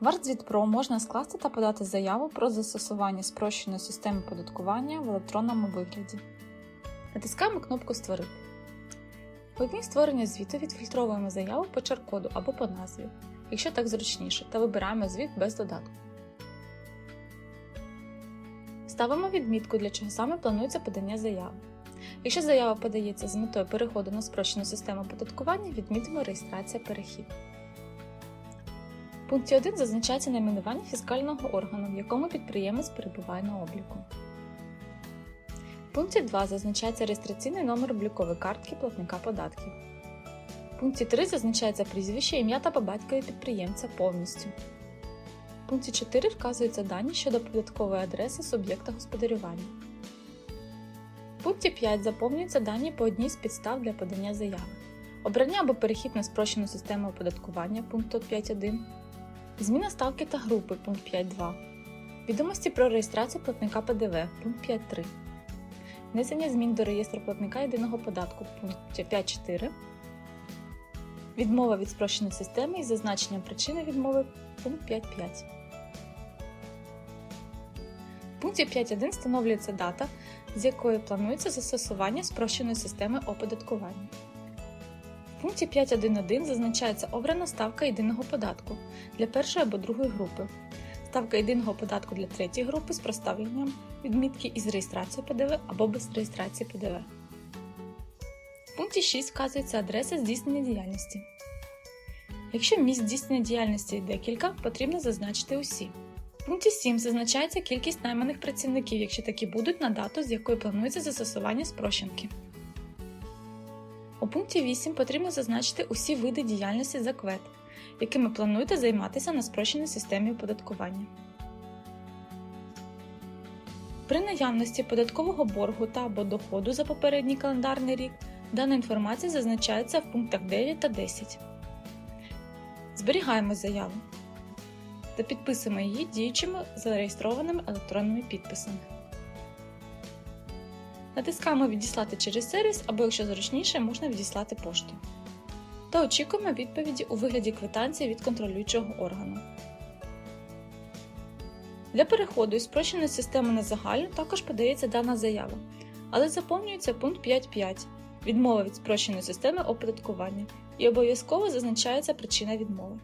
В ArtZwit.Pro можна скласти та подати заяву про застосування спрощеної системи податкування в електронному вигляді. Натискаємо кнопку Створити. У вікні створення звіту відфільтровуємо заяву по чар-коду або по назві, якщо так зручніше, та вибираємо звіт без додатку. Ставимо відмітку, для чого саме планується подання заяви. Якщо заява подається з метою переходу на спрощену систему оподаткування, відмітимо реєстрація перехід. В пункті 1 зазначається найменування фіскального органу, в якому підприємець перебуває на обліку. В пункті 2 зазначається реєстраційний номер облікової картки платника податків. В пункті 3 зазначається прізвище, ім'я та по батькові підприємця повністю. В пункті 4 вказуються дані щодо податкової адреси суб'єкта господарювання. В пункті 5 заповнюються дані по одній з підстав для подання заяви. Обрання або перехід на спрощену систему оподаткування пункту 5.1, зміна ставки та групи пункт 5.2, відомості про реєстрацію платника ПДВ пункт 5.3, внесення змін до реєстру платника єдиного податку пункт 5.4, відмова від спрощеної системи із зазначенням причини відмови пункт 5.5. В пункті 5.1 встановлюється дата, з якої планується застосування спрощеної системи оподаткування. В пункті 5.1.1 зазначається обрана ставка єдиного податку для першої або другої групи, ставка єдиного податку для третьої групи з проставленням відмітки із реєстрацією ПДВ або без реєстрації ПДВ. В пункті 6 вказується адреса здійснення діяльності. Якщо місць здійснення діяльності декілька, потрібно зазначити усі. В пункті 7 зазначається кількість найманих працівників, якщо такі будуть на дату, з якої планується застосування спрощенки. У пункті 8 потрібно зазначити усі види діяльності за квет, якими плануєте займатися на спрощеній системі оподаткування. При наявності податкового боргу та або доходу за попередній календарний рік дана інформація зазначається в пунктах 9 та 10. Зберігаємо заяву та підписуємо її діючими зареєстрованими електронними підписами. Натискаємо Відіслати через сервіс або, якщо зручніше, можна відіслати поштою. Та очікуємо відповіді у вигляді квитанції від контролюючого органу. Для переходу із спрощеної системи на загальну також подається дана заява, але заповнюється пункт 5.5 відмова від спрощеної системи оподаткування і обов'язково зазначається причина відмови.